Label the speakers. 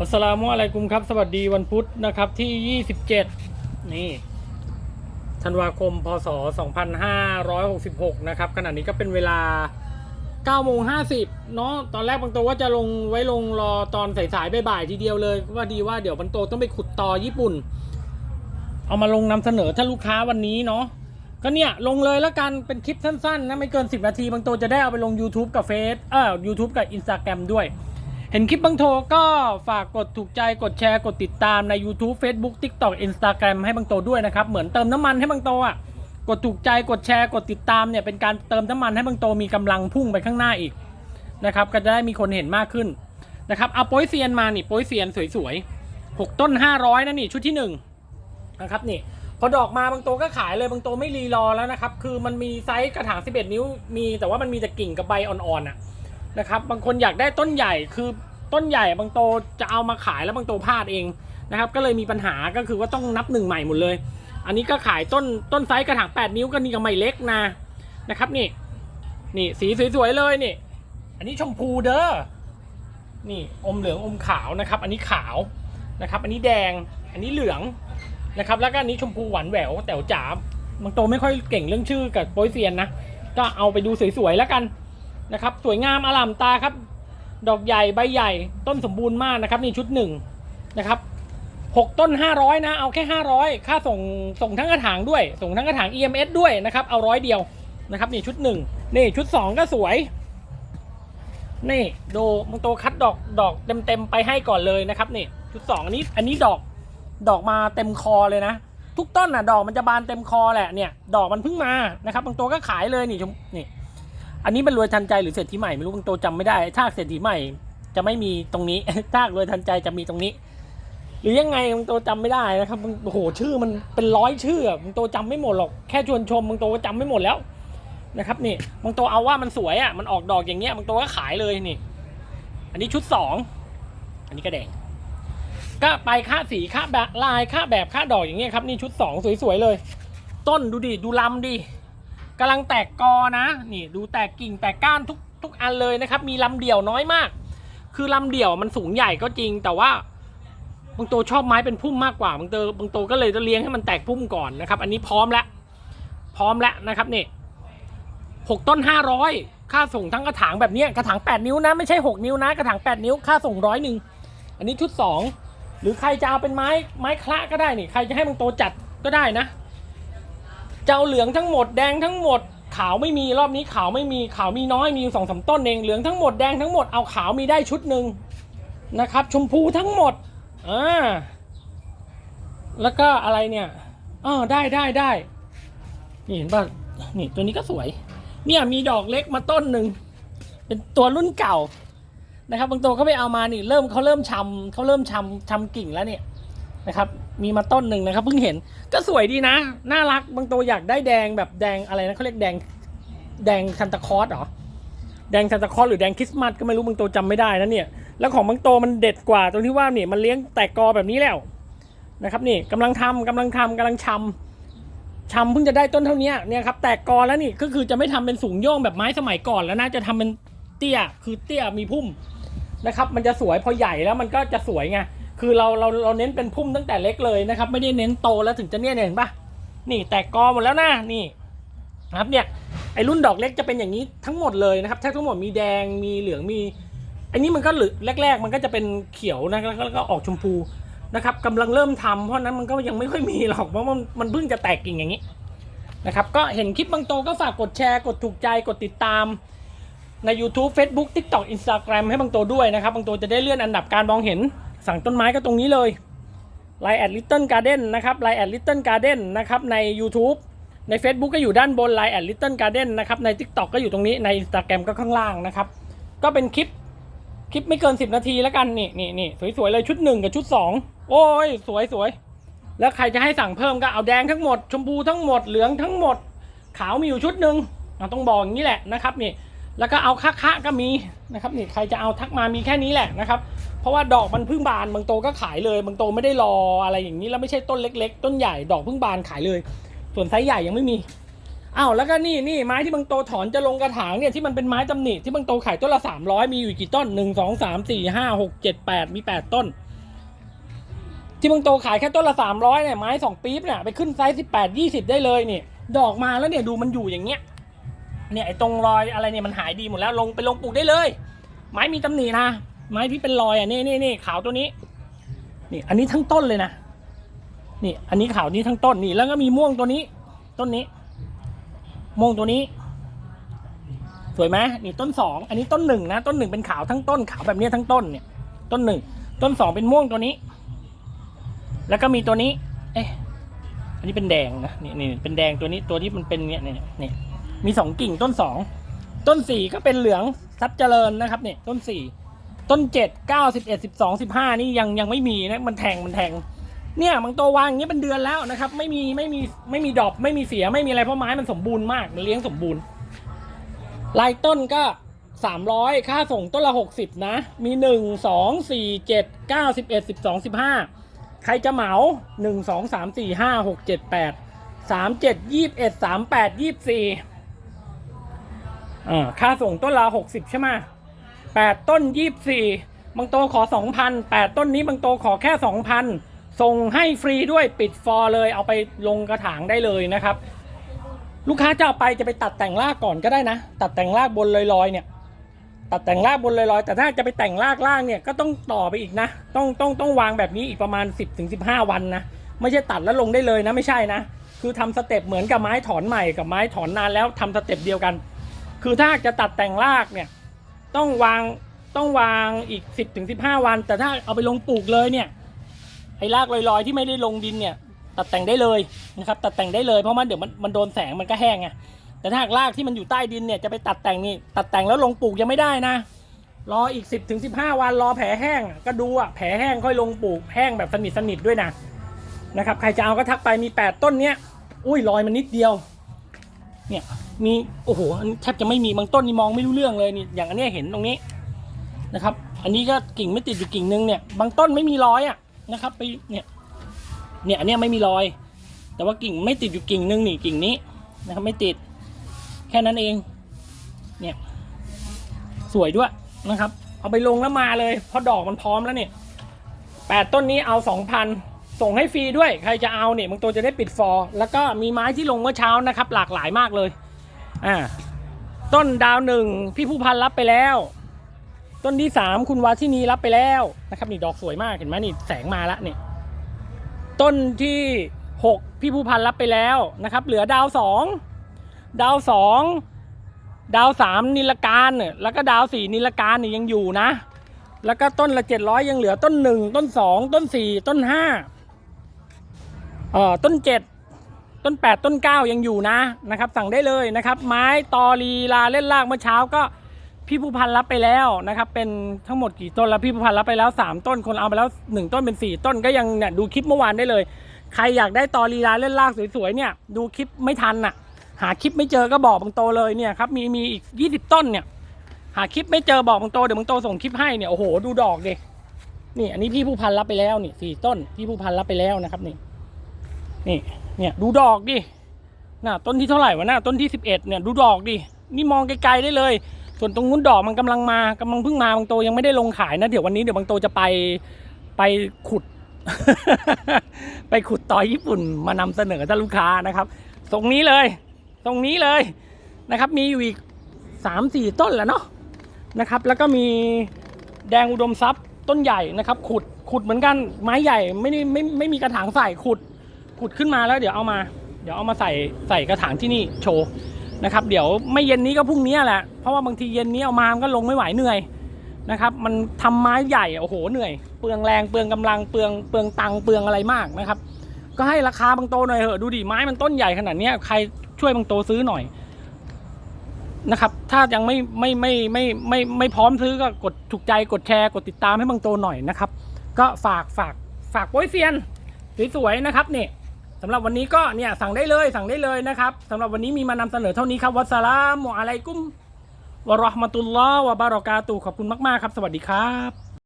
Speaker 1: อัสลามุอะลัยกุมครับ สวัสดีวันพุธนะครับที่ 27 นี่ธันวาคม พศ 2566 นะครับขณะนี้ก็เป็นเวลา9โมง50 เนาะตอนแรกบางโตว่าจะลงไว้ลงรอตอนสายๆบ่ายๆทีเดียวเลย ว่าดีว่าเดี๋ยวบางโตต้องไปขุดต่อญี่ปุ่น เอามาลงนำเสนอถ้าลูกค้าวันนี้เนาะก็เนี่ย ลงเลยแล้วกันเป็นคลิปสั้นๆนะไม่เกิน 10 นาทีบางโตจะได้เอาไปลง YouTube กับเฟซเออ YouTube กับ Instagram ด้วย เห็นคลิปบางโทก็ฝากกดถูกใจกดแชร์กดติดตามใน YouTube Facebook TikTok Instagram ให้บางโตด้วยนะครับ เหมือนเติมน้ำมันให้บางโตอะกดถูกใจกดแชร์กดติดตามเนี่ยเป็นการเติมน้ำมันให้บางโตมีกำลังพุ่งไปข้างหน้าอีกนะครับก็จะได้มีคนเห็นมากขึ้นนะครับเอาโป้ยเซียนมานี่โป้ยเซียนสวยๆหกต้น 500นะนี่ชุดที่หนึ่งนะครับนี่พอดอกมาบางโตก็ขายเลยบางโตไม่รีรอแล้วนะครับ คือมันมีไซส์กระถาง 11 นิ้วมีแต่ว่ามันมีแต่กิ่งกับใบอ่อนๆอะ นะครับ บางคนอยากได้ต้นใหญ่คือต้นใหญ่บางโตจะเอามาขายแล้วบางโตพลาดเองนะครับ ก็เลยมีปัญหาก็คือว่าต้องนับหนึ่งใหม่หมดเลย อันนี้ก็ขายต้นต้นไซส์กระถาง 8 นิ้วก็นี่ก็ไม่เล็กนะนะครับนี่นี่สีสวยๆเลยนี่ อันนี้ชมพูเด้อนี่อมเหลืองอมขาวนะครับ อันนี้ขาวนะครับ อันนี้แดงอันนี้เหลืองนะครับ แล้วก็อันนี้ชมพูหวานแหววแต่วจ๋าบางโตไม่ค่อยเก่งเรื่องชื่อกับโปยเซียนนะก็เอาไปดูสวยๆแล้วกัน นะครับ สวยงามอลามตาครับ ดอกใหญ่ใบใหญ่ ต้นสมบูรณ์มากนะครับนี่ชุดหนึ่งนะครับหกต้น500นะ เอาแค่500ค่าส่งส่งทั้งกระถางด้วย ส่งทั้งกระถาง EMS ด้วยนะครับ เอาร้อยเดียวนะครับนี่ชุดหนึ่งนี่ชุด2ก็สวย นี่ดูบางโตคัดดอกดอกเต็มๆไปให้ก่อนเลยนะครับนี่ชุด2อันนี้อันนี้ดอกดอกมาเต็มคอเลยนะ ทุกต้นน่ะ ดอกมันจะบานเต็มคอแหละเนี่ย ดอกมันเพิ่งมานะครับบางตัวก็ขายเลยนี่ชมนี่ อันนี้เป็นรวยทันใจหรือเศรษฐีใหม่ไม่รู้บางตัวจำไม่ได้ถ้าเศรษฐีใหม่ จะไม่มีตรงนี้ ถ้ารวยทันใจจะมีตรงนี้ หรือยังไงบางตัวจำไม่ได้นะครับโอ้โหชื่อมันเป็นร้อยชื่อบางตัวจำไม่หมดหรอกแค่ชวนชมบางตัวก็จำไม่หมดแล้วนะครับนี่บางตัวเอาว่ามันสวยอะมันออกดอกอย่างเงี้ยบางตัวก็ขายเลยนี่ อันนี้ชุดสองอันนี้ก็แดงก็ไปค่าสีค่าแบบลายค่าแบบค่าดอกอย่างเงี้ยครับนี่ชุดสองสวยๆเลย ต้นดูดิดูลำดิ กำลังแตกกอนะนี่ดูแตกกิ่งแตกก้านทุกทุกอันเลยนะครับ มีลำเดี่ยวน้อยมาก คือลำเดี่ยวมันสูงใหญ่ก็จริง แต่ว่าบางโตชอบไม้เป็นพุ่มมากกว่าบางโตบางโตก็เลยจะเลี้ยงให้มันแตกพุ่มก่อนนะครับ อันนี้พร้อมแล้วพร้อมแล้วนะครับนี่หกต้นห้าร้อยค่าส่งทั้งกระถางแบบนี้กระถางแปดนิ้วนะไม่ใช่หกนิ้วนะ กระถางแปดนิ้วค่าส่งร้อยหนึ่งอันนี้ชุดสองหรือใครจะเอาเป็นไม้ไม้คละก็ได้นี่ใครจะให้มันโตจัดก็ได้นะ เอาเหลืองทั้งหมดแดงทั้งหมด ขาวไม่มีรอบนี้ขาวไม่มีขาวมีน้อยมีอยู่สองสามต้นเองเหลืองทั้งหมดแดงทั้งหมดเอาขาวมีได้ชุดหนึ่งนะครับ ชมพูทั้งหมดอ่าแล้วก็อะไรเนี่ยอ๋อได้ได้ได้นี่เห็นป่ะนี่ตัวนี้ก็สวย เนี่ยมีดอกเล็กมาต้นหนึ่งเป็นตัวรุ่นเก่านะครับ บางตัวเขาไปเอามานี่เริ่มเขาเริ่มชำเขาเริ่มชำชำกิ่งแล้วเนี่ยนะครับ มีมาต้นหนึ่งนะครับเพิ่งเห็นก็สวยดีนะ น่ารักบางตัวอยากได้แดงแบบแดงอะไรนะเขาเรียกแดงแดงซันตาคอสเหรอแดงซันตาคอสหรือแดงคริสต์มาสก็ไม่รู้บางตัวจำไม่ได้นะเนี่ยแล้วของบางตัวมันเด็ดกว่าตรงที่ว่าเนี่ยมันเลี้ยงแตกกอแบบนี้แล้วนะครับนี่กำลังทำกำลังทำกำลังชำชำเพิ่งจะได้ต้นเท่านี้เนี่ยครับแตกกอแล้วนี่ก็คือจะไม่ทำเป็นสูงโย่งแบบไม้สมัยก่อนแล้วนะจะทำเป็นเตี้ยคือเตี้ยมีพุ่มนะครับ มันจะสวยพอใหญ่แล้วมันก็จะสวยไง คือเราเราเราเน้นเป็นพุ่มตั้งแต่เล็กเลยนะครับ ไม่ได้เน้นโตแล้วถึงจะเนี่ยเห็นปะนี่แตกกอหมดแล้วนะนี่นะครับเนี่ยไอรุ่นดอกเล็กจะเป็นอย่างนี้ทั้งหมดเลยนะครับแทบทั้งหมดมีแดงมีเหลืองมีอันนี้มันก็หลือแรก ๆ มันก็จะเป็นเขียวนะแล้วก็ออกชมพูนะครับกำลังเริ่มทำเพราะนั้นมันก็ยังไม่ค่อยมีหรอกเพราะมันมันเพิ่งจะแตกกิ่งอย่างนี้นะครับก็เห็นคลิปบางโตก็ฝากกดแชร์กดถูกใจกดติดตามใน YouTube Facebook TikTok Instagram ให้บางตัวด้วยนะครับบางตัวจะได้เลื่อนอันดับการมองเห็น สั่งต้นไม้ก็ตรงนี้เลย Line at Little Garden นนะครับ Line at Little Garden นนะครับใน YouTube ใน Facebook ก็อยู่ด้านบน Line at Little Garden นนะครับใน TikTok ก็อยู่ตรงนี้ใน Instagram ก็ข้างล่างนะครับก็เป็นคลิปคลิปไม่เกิน 10 นาทีแล้วกันนี่นี่นี่สวยๆเลยชุด 1 กับชุด 2 โอ้ยสวยสวยแล้วใครจะให้สั่งเพิ่มก็เอาแดงทั้งหมด ชมพูทั้งหมดเหลืองทั้งหมด ขาวมีอยู่ชุดหนึ่งเราต้องบอกอย่างนี้แหละนะครับนี่ แล้วก็เอาคะคะก็มีนะครับนี่ใครจะเอาทักมามีแค่นี้แหละนะครับ เพราะว่าดอกมันเพิ่งบานบางโตก็ขายเลย บางโตไม่ได้รออะไรอย่างนี้แล้วไม่ใช่ต้นเล็ก ๆ ต้นใหญ่ดอกเพิ่งบานขายเลย ส่วนไซส์ใหญ่ยังไม่มีอ้าวแล้วก็นี่นี่ไม้ที่บางโตถอนจะลงกระถางเนี่ยที่มันเป็นไม้ตำหนิที่บางโตขายต้นละ300มีอยู่กี่ต้น1 2 3 4 5 6 7 8มี8ต้น ที่บางโตขายแค่ต้นละสามร้อยเนี่ยไม้สองปี๊บเนี่ยไปขึ้นไซส์สิบแปดยี่สิบได้เลยนี่ดอกมาแล้วเนี่ยดูมันอยู่อย่างเงี้ย เนี่ยไอ้ตรงรอยอะไรเนี่ยมันหายดีหมดแล้วลงไปลงปลูกได้เลย ไม้มีตำหนินะไม้ที่เป็นรอยอะนี่นี่นี่ขาวตัวนี้ นี่อันนี้ทั้งต้นเลยนะนี่อันนี้ขาวนี้ทั้งต้นนี่แล้วก็มีม่วงตัวนี้ ต้นนี้ ม่วงตัวนี้ สวยไหมนี่ต้นสองอันนี้ต้นหนึ่งนะต้นหนึ่งเป็นขาวทั้งต้นขาวแบบนี้ทั้งต้นเนี่ย ต้นหนึ่งต้นสองเป็นม่วงตัวนี้ แล้วก็มีตัวนี้ เอ๊ะอันนี้เป็นแดงนะนี่นี่เป็นแดงตัวนี้ตัวที่มันเป็นเนี่ยเนี่ยเนี่ย มีสองกิ่งต้นสองต้นสี่ก็เป็นเหลืองทรัพย์เจริญนะครับเนี่ยต้นสี่ต้นเจ็ดเก้าสิบเอ็ดสิบสองสิบห้านี่ยังยังไม่มีนะมันแทงมันแทง เนี่ยบางตัววางอย่างเงี้ยเป็นเดือนแล้วนะครับ ไม่มีไม่มีไม่มีดอกไม่มีเสียไม่มีอะไรเพราะไม้มันสมบูรณ์มากมันเลี้ยงสมบูรณ์ลายต้นก็สามร้อยค่าส่งต้นละหกสิบนะ มีหนึ่งสองสี่เจ็ดเก้าสิบเอ็ดสิบสองสิบห้าใครจะเหมาหนึ่งสองสามสี่ห้าหกเจ็ดแปดสามเจ็ดยี่สิบเอ็ดสามแปดยี่สิบสี่ อ่าค่าส่งต้นละหกสิบใช่ไหมแปดต้นยี่สิบสี่บางโตขอสองพันแปดต้นนี้บางโตขอแค่สองพันส่งให้ฟรีด้วยปิดฟอร์เลย เอาไปลงกระถางได้เลยนะครับ ลูกค้าจะเอาไปจะไปตัดแต่งรากก่อนก็ได้นะ ตัดแต่งรากบนลอยๆเนี่ย ตัดแต่งรากบนลอยๆ แต่ถ้าจะไปแต่งรากล่างเนี่ยก็ต้องต่อไปอีกนะ ต้องต้องต้องวางแบบนี้อีกประมาณ 10-15ถึง15วันนะไม่ใช่ตัดแล้วลงได้เลยนะไม่ใช่นะ คือทำสเต็ปเหมือนกับไม้ถอนใหม่กับไม้ถอนนานแล้วทำสเต็ปเดียวกัน คือถ้าจะตัดแต่งรากเนี่ย ต้องวางต้องวางอีก 10-15ถึง15 วัน แต่ถ้าเอาไปลงปลูกเลยเนี่ยไอ้รากลอยๆที่ไม่ได้ลงดินเนี่ย ตัดแต่งได้เลยนะครับตัดแต่งได้เลยเพราะมันเดี๋ยวมันมันโดนแสงมันก็แห้งไงแต่ถ้าหากรากที่มันอยู่ใต้ดินเนี่ยจะไปตัดแต่งนี่ตัดแต่งแล้วลงปลูกยังไม่ได้นะ รออีก 10ถึง15 วันรอแผลแห้งก็ดูอะแผลแห้งค่อยลงปลูกแห้งแบบสนิทสนิทด้วยนะนะครับใครจะเอาก็ทักไปมี 8 ต้นเนี้ยอุ้ยรอยมันนิดเดียวเนี่ย มีโอ้โหอันแทบจะไม่มีบางต้นนี่มองไม่รู้เรื่องเลยนี่อย่างอันเนี้ยเห็นตรงนี้นะครับ อันนี้ก็กิ่งไม่ติดอยู่กิ่งนึงเนี่ยบางต้นไม่มีรอยอะนะครับ ไปเนี่ยเนี่ยอันเนี้ยไม่มีรอย แต่ว่ากิ่งไม่ติดอยู่กิ่งนึงนี่กิ่งนี้นะครับไม่ติดแค่นั้นเองเนี่ยสวยด้วยนะครับ เอาไปลงแล้วมาเลยเพราะดอกมันพร้อมแล้วเนี่ยแปดต้นนี้เอาสองพันส่งให้ฟรีด้วย ใครจะเอาเนี่ยบางตัวจะได้ปิดฟอร์แล้วก็มีไม้ที่ลงเมื่อเช้านะครับ หลากหลายมากเลย อ่าต้นดาวหนึ่งพี่ผู้พันรับไปแล้ว ต้นที่สามคุณวาทินีรับไปแล้วนะครับนี่ดอกสวยมากเห็นไหมนี่แสงมาล้วเนี่ยต้นที่หกพี่ผู้พันรับไปแล้วนะครับ เหลือดาวสองดาวสองดาวสามนิลการเนี่ยแล้วก็ดาวสี่นิลการเนี่ยยังอยู่นะ แล้วก็ต้นละเจ็ดร้อยยังเหลือต้นหนึ่งต้นสองต้นสี่ต้นห้าเอ่อต้นเจ็ด ต้นแปดต้นเก้ายังอยู่นะนะครับ สั่งได้เลยนะครับ ไม้ตอลีลาเล่นลากเมื่อเช้าก็พี่ผู้พันรับไปแล้วนะครับ เป็นทั้งหมดกี่ต้นแล้วพี่ผู้พันรับไปแล้ว 3 ต้นคนเอาไปแล้ว 1 ต้นเป็น 4 ต้นก็ยังเนี่ยดูคลิปเมื่อวานได้เลย ใครอยากได้ตอลีลาเล่นลากสวยๆเนี่ยดูคลิปไม่ทันน่ะ หาคลิปไม่เจอก็บอกบางโตเลยเนี่ยครับมีมีอีก 20 ต้นเนี่ย หาคลิปไม่เจอบอกบางโตเดี๋ยวบางโตส่งคลิปให้เนี่ยโอ้โหดูดอกดินี่อันนี้พี่ผู้พันรับไปแล้วนี่สี่ต้นพี่ผู้พันรับไปแล้วนะครับนี่นี่ เนี่ยดูดอกดิน่ะต้นที่เท่าไหร่วะน่ะต้นที่11เนี่ยดูดอกดินี่มองไกลๆได้เลย ส่วนตรงนู้นดอกมันกำลังมากำลังเพิ่งมาบางโตยังไม่ได้ลงขายนะเดี๋ยววันนี้เดี๋ยวบางโตจะไปไปขุด ไปขุดต่อญี่ปุ่นมานำเสนอท่านลูกค้านะครับตรงนี้เลยตรงนี้เลยนะครับ มีอยู่อีกสามสี่ต้นแหละเนาะนะครับ แล้วก็มีแดงอุดมทรัพย์ต้นใหญ่นะครับ ขุดขุดเหมือนกันไม้ใหญ่ไม่ได้ไม่ไม่มีกระถางใส่ขุด ขุดขึ้นมาแล้วเดี๋ยวเอามา เดี๋ยวเอามาใส่ใส่กระถางที่นี่โชว์นะครับ เดี๋ยวไม่เย็นนี้ก็พรุ่งนี้แหละเพราะว่าบางทีเย็นนี้เอามามันก็ลงไม่ไหวเหนื่อยนะครับ มันทำไม้ใหญ่โอ้โหเหนื่อย เปลืองแรงเปลืองกำลังเปลืองเปลืองตังเปลืองอะไรมากนะครับ ก็ให้ราคาบางโตหน่อยเหอะดูดิไม้มันต้นใหญ่ขนาดเนี้ยใครช่วยบางโตซื้อหน่อยนะครับ ถ้ายังไม่ไม่ไม่ไม่ไม่ไม่พร้อมซื้อก็กดถูกใจกดแชร์กดติดตามให้บางโตหน่อยนะครับ ก็ฝากฝากฝากโป้ยเซียนสวยๆนะครับเนี่ยำหรับวันนี้ก็เนี่ยสั่งได้เลยสั่งได้เลยนะครับสำหรับวันนี้มีมานำเสนอเท่านี้ครับวัสลามุอะลัยกุมวะราะห์มะตุลลอฮ์วะบารอกาตุขอบคุณมากๆครับ สวัสดีครับ